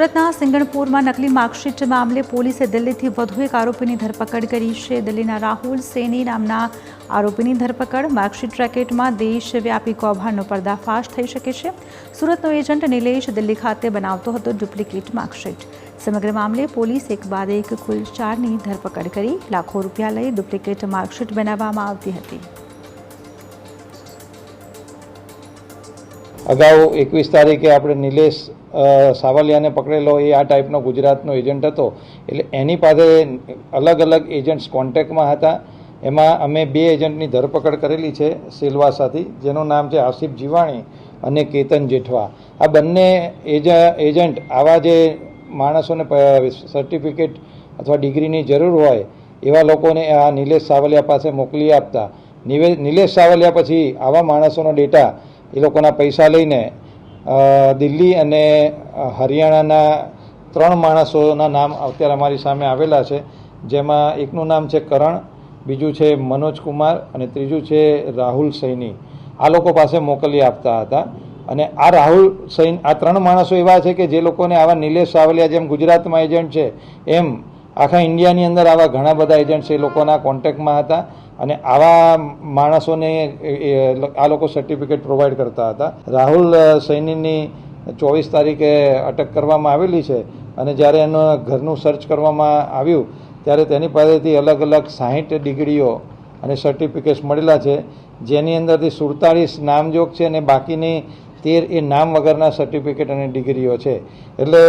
સુરતના સિંગણપુરમાં નકલી માર્કશીટ મામલે પોલીસે દિલ્હીથી વધુ એક આરોપીની ધરપકડ કરી છે. દિલ્હીના રાહુલ સેની નામના આરોપીની ધરપકડ. માર્કશીટ રેકેટમાં દેશવ્યાપી કૌભાંડનો પર્દાફાશ થઈ શકે છે. સુરતનો એજન્ટ નિલેશ દિલ્હી ખાતે બનાવતો હતો ડુપ્લિકેટ માર્કશીટ. સમગ્ર મામલે પોલીસ એક બાદ એક કુલ ચારની ધરપકડ કરી. લાખો રૂપિયા લઈ ડુપ્લિકેટ માર્કશીટ બનાવવામાં આવતી હતી. અગાઉ એકવીસ તારીખે આપણે નિલેશ સાવલિયાને પકડેલો એ આ ટાઈપનો ગુજરાતનો એજન્ટ હતો. એટલે એની પાસે અલગ અલગ એજન્ટ્સ કોન્ટેક્ટમાં હતા. એમાં અમે બે એજન્ટની ધરપકડ કરેલી છે સિલવાસાથી, જેનું નામ છે આસિફ જીવાણી અને કેતન જેઠવા. આ બંને એજ, એજન્ટ આવા જે માણસોને સર્ટિફિકેટ અથવા ડિગ્રીની જરૂર હોય, એવા લોકોને આ નિલેશ સાવલિયા પાસે મોકલી આપતા. નિલેશ સાવલિયા પછી આવા માણસોનો ડેટા એ લોકોના પૈસા લઈને દિલ્હી અને હરિયાણાના ત્રણ માણસોના નામ અત્યારે અમારી સામે આવેલા છે. જેમાં એકનું નામ છે કરણ, બીજું છે મનોજ કુમાર અને ત્રીજું છે રાહુલ સૈની. આ લોકો પાસે મોકલી આપતા હતા. અને આ રાહુલ સૈન, આ ત્રણ માણસો એવા છે કે જે લોકોને આવા નિલેશ સાવલિયા જેમ ગુજરાતમાં એજન્ટ છે, એમ આખા ઇન્ડિયાની અંદર આવા ઘણા બધા એજન્ટ્સ એ લોકોના કોન્ટેક્ટમાં હતા અને આવા માણસોને આ લોકો સર્ટિફિકેટ પ્રોવાઈડ કરતા હતા. રાહુલ સૈનીની ચોવીસ તારીખે અટક કરવામાં આવેલી છે અને જ્યારે એનું ઘરનું સર્ચ કરવામાં આવ્યું, ત્યારે તેની પાસેથી અલગ અલગ સાહીઠ ડિગ્રીઓ અને સર્ટિફિકેટ્સ મળેલા છે. જેની અંદરથી સુડતાળીસ નામજોગ છે અને બાકીની તેર એ નામ વગરના સર્ટિફિકેટ અને ડિગ્રીઓ છે. એટલે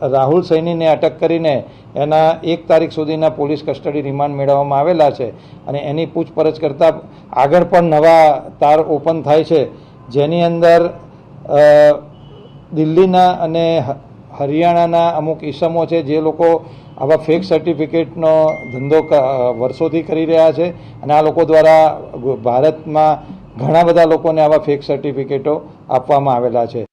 રાહુલ સૈનીને અટક કરીને એના એક તારીખ સુધીના પોલીસ કસ્ટડી રિમાન્ડ મેળવવામાં આવેલા છે અને એની પૂછપરછ કરતાં આગળ પણ નવા તાર ઓપન થાય છે. જેની અંદર દિલ્હીના અને હરિયાણાના અમુક ઈસમો છે જે લોકો આવા ફેક સર્ટિફિકેટનો ધંધો વર્ષોથી કરી રહ્યા છે અને આ લોકો દ્વારા ભારતમાં ઘણા બધા લોકોને આવા ફેક સર્ટિફિકેટો આપવામાં આવેલા છે.